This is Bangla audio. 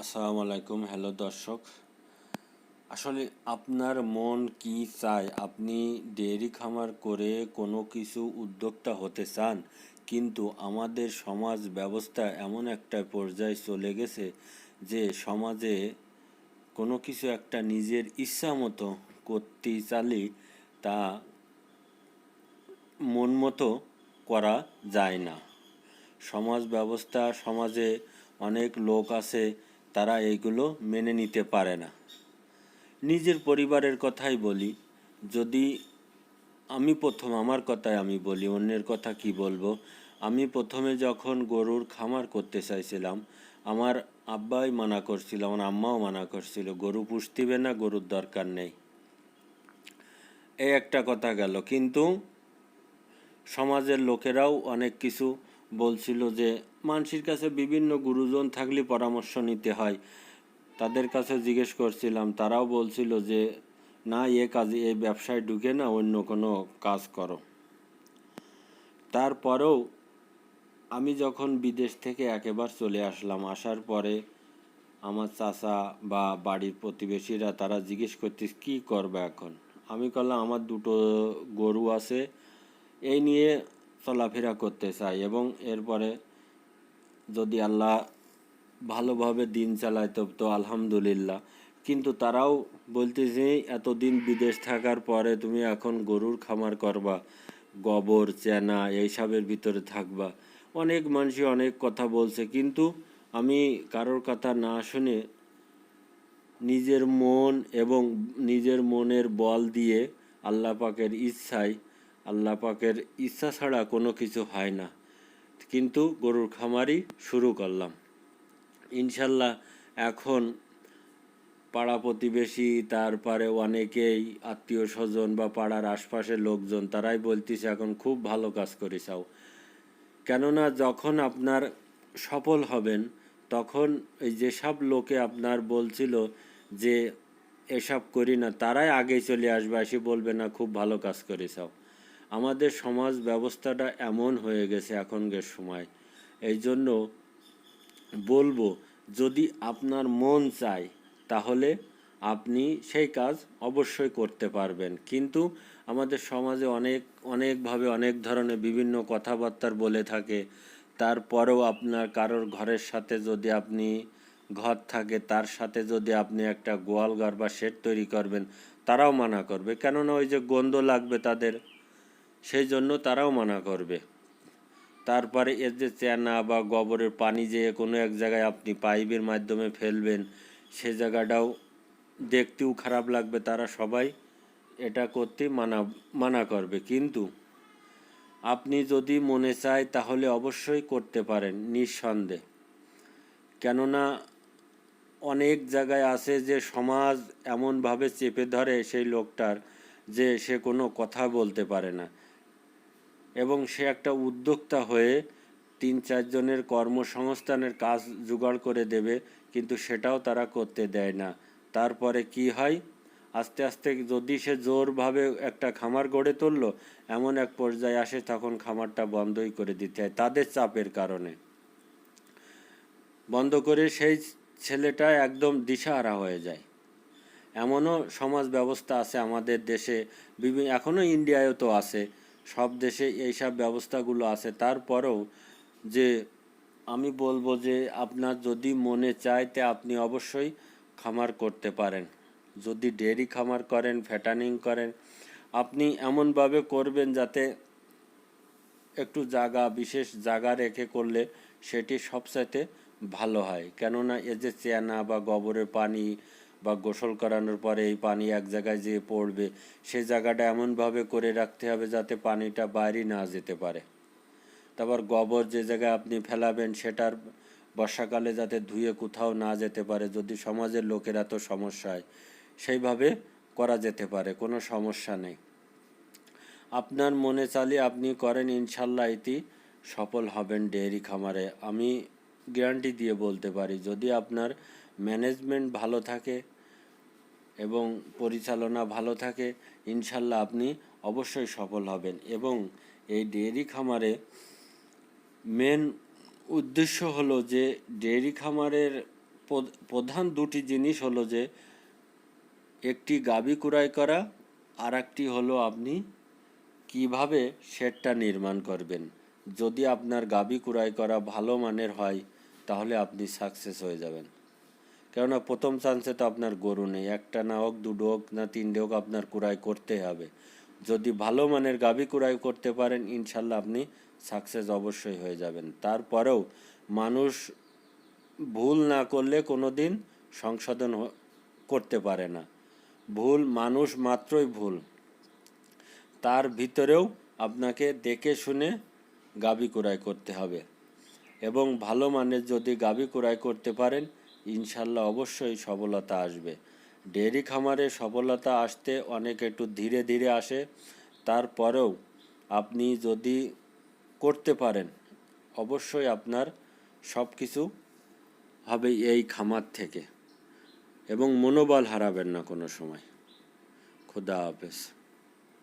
আসসালামু আলাইকুম, হ্যালো দর্শক। আসলে আপনার মন কি চায়? আপনি ডেয়ারি খামার করে কোনো কিছু উদ্যোক্তা হতে চান, কিন্তু আমাদের সমাজ ব্যবস্থা এমন একটা পর্যায়ে চলে গেছে যে সমাজে কোনো কিছু একটা নিজের ইচ্ছা মতো করতে চালি তা মন মতো করা যায় না। সমাজ ব্যবস্থা, সমাজে অনেক লোক আছে তারা এইগুলো মেনে নিতে পারে না। নিজের পরিবারের কথাই বলি। যদি আমি প্রথম, আমার কথাই আমি বলি, অন্যের কথা কি বলব? আমি প্রথমে যখন গরুর খামার করতে চাইছিলাম, আমার আব্বাই মানা করছিল, আমার আম্মাও মানা করছিল, গরু পুষতিবে না, গরুর দরকার নেই। এই একটা কথা গেল। কিন্তু সমাজের লোকেরাও অনেক কিছু বলছিল যে মানুষের কাছে বিভিন্ন গুরুজন থাকলে পরামর্শ নিতে হয়। তাদের কাছে জিজ্ঞেস করছিলাম, তারাও বলছিল যে, না, এ কাজে এই ব্যবসায় ঢুকে না, অন্য কোনো কাজ করো। তারপরেও আমি যখন বিদেশ থেকে একেবার চলে আসলাম, আসার পরে আমার চাচা বা বাড়ির প্রতিবেশীরা তারা জিজ্ঞেস করতে, কি করবে এখন? আমি করলাম আমার দুটো গরু আছে, এই নিয়ে চলাফেরা করতে চাই এবং এরপরে যদি আল্লাহ ভালোভাবে দিন চালায়, তো তো আলহামদুলিল্লাহ। কিন্তু তারাও বলতেছে এতদিন বিদেশ থাকার পরে তুমি এখন গরুর খামার করবা, গোবর, চেনা এইসবের ভিতরে থাকবা। অনেক মানুষই অনেক কথা বলছে, কিন্তু আমি কারোর কথা না শুনে নিজের মন এবং নিজের মনের বল দিয়ে আল্লাহ পাকের ইচ্ছায় আল্লাহ পাকের ইচ্ছা ছাড়া কোনো কিছু হয় না। কিন্তু গরুর খামারই শুরু করলাম। ইনশাল্লাহ এখন পাড়া প্রতিবেশী তারপরে অনেকেই আত্মীয় স্বজন বা পাড়ার আশপাশের লোকজন, তারাই বলতেছে, এখন খুব ভালো কাজ করেছাও কেননা যখন আপনার সফল হবেন, তখন এই যেসব লোকে আপনার বলছিল যে, এসব করি না, তারাই আগে চলে আসবে, এসে বলবে, না, খুব ভালো কাজ করেছাও আমাদের সমাজ ব্যবস্থাটা এমন হয়ে গেছে এখনকার সময়। এই জন্য বলব, যদি আপনার মন চায়, তাহলে আপনি সেই কাজ অবশ্যই করতে পারবেন। কিন্তু আমাদের সমাজে অনেক, অনেকভাবে অনেক ধরনের বিভিন্ন কথাবার্তার বলে থাকে। তারপরেও আপনার কারোর ঘরের সাথে যদি আপনি ঘর থাকে, তার সাথে যদি আপনি একটা গোয়াল ঘর বা শেড তৈরি করবেন, তারাও মানা করবে। কেননা ওই যে গন্ধ লাগবে তাদের। সেই জন্য তারাও মানা করবে। তারপরে এর যে চেনা বা গোবরের পানি যে কোনো এক জায়গায় আপনি পাইপের মাধ্যমে ফেলবেন, সে জায়গাটাও দেখতেও খারাপ লাগবে। তারা সবাই এটা করতে মানা মানা করবে। কিন্তু আপনি যদি মনে চায় তাহলে অবশ্যই করতে পারেন, নিঃসন্দেহে। কেননা অনেক জায়গায় আছে যে সমাজ এমনভাবে চেপে ধরে সেই লোকটার যে সে কোনো কথা বলতে পারে না। এবং সে একটা উদ্যোক্তা হয়ে তিন চারজনের কর্মসংস্থানের কাজ জোগাড় করে দেবে, কিন্তু সেটাও তারা করতে দেয় না। তারপরে কি হয়? আস্তে আস্তে যদি সে জোরভাবে একটা খামার গড়ে তুললো, এমন এক পর্যায়ে আসে তখন খামারটা বন্ধই করে দিতে হয় তাদের চাপের কারণে। বন্ধ করে সেই ছেলেটা একদম দিশাহারা হয়ে যায়। এমনও সমাজ ব্যবস্থা আছে আমাদের দেশে বিভিন্ন এখনও ইন্ডিয়ায়ও তো আছে। সব দেশে এইসব ব্যবস্থাগুলো আছে। তারপরেও যে আমি বলব যে আপনার যদি মনে চায় তে আপনি অবশ্যই খামার করতে পারেন। যদি ডেয়ারি খামার করেন, ফ্যাটানিং করেন, আপনি এমনভাবে করবেন যাতে একটু জায়গা বিশেষ জায়গা রেখে করলে সেটি সবচাইতে ভালো হয়। কেননা এ যে চেনা বা গোবরের পানি বা গোসল করানোর পরে এই পানি এক জায়গায় যেয়ে পড়বে সেই জায়গাটা এমনভাবে করে রাখতে হবে যাতে পানিটা বাইরে না যেতে পারে। তারপর গোবর যে জায়গায় আপনি ফেলাবেন সেটার বর্ষাকালে যাতে ধুয়ে কোথাও না যেতে পারে, যদি সমাজের লোকের এত সমস্যা হয়, সেইভাবে করা যেতে পারে, কোনো সমস্যা নেই। আপনার মনে চালিয়ে আপনি করেন, ইনশাল্লাহ এটি সফল হবেন ডেয়ারি খামারে। আমি গ্যারান্টি দিয়ে বলতে পারি, যদি আপনার ম্যানেজমেন্ট ভালো থাকে এবং পরিচালনা ভালো থাকে, ইনশাল্লাহ আপনি অবশ্যই সফল হবেন। এবং এই ডেয়ারি খামারে মেন উদ্দেশ্য হলো যে, ডেয়ারি খামারের প্রধ- প্রধান দুটি জিনিস হলো যে, একটি গাবি কুড়াই করা আর একটি হলো আপনি কীভাবে শেডটা নির্মাণ করবেন। যদি আপনার গাবি কুড়াই করা ভালো মানের হয়, তাহলে আপনি সাকসেস হয়ে যাবেন। কেননা প্রথম চান্সে তো আপনার গরু নেই। একটা না হোক, দুটো হোক, না তিনটে হোক, আপনার কুড়াই করতে হবে। যদি ভালো মানের গাবি কুড়াই করতে পারেন, ইনশাল্লাহ আপনি সাকসেস অবশ্যই হয়ে যাবেন। তারপরেও মানুষ ভুল না করলে কোনো দিন সংশোধন করতে পারে না। ভুল মানুষ মাত্রই ভুল। তার ভিতরেও আপনাকে দেখে শুনে গাবি কুড়াই করতে হবে। এবং ভালো মানের যদি গাবি কুড়াই করতে পারেন ইনশাল্লাহ অবশ্যই সফলতা আসবে। ডেয়ারি খামারে সফলতা আসতে অনেক একটু ধীরে ধীরে আসে। তারপরেও আপনি যদি করতে পারেন, অবশ্যই আপনার সব কিছু হবে এই খামার থেকে। এবং মনোবল হারাবেন না কোনো সময়। খুদা হাফেজ।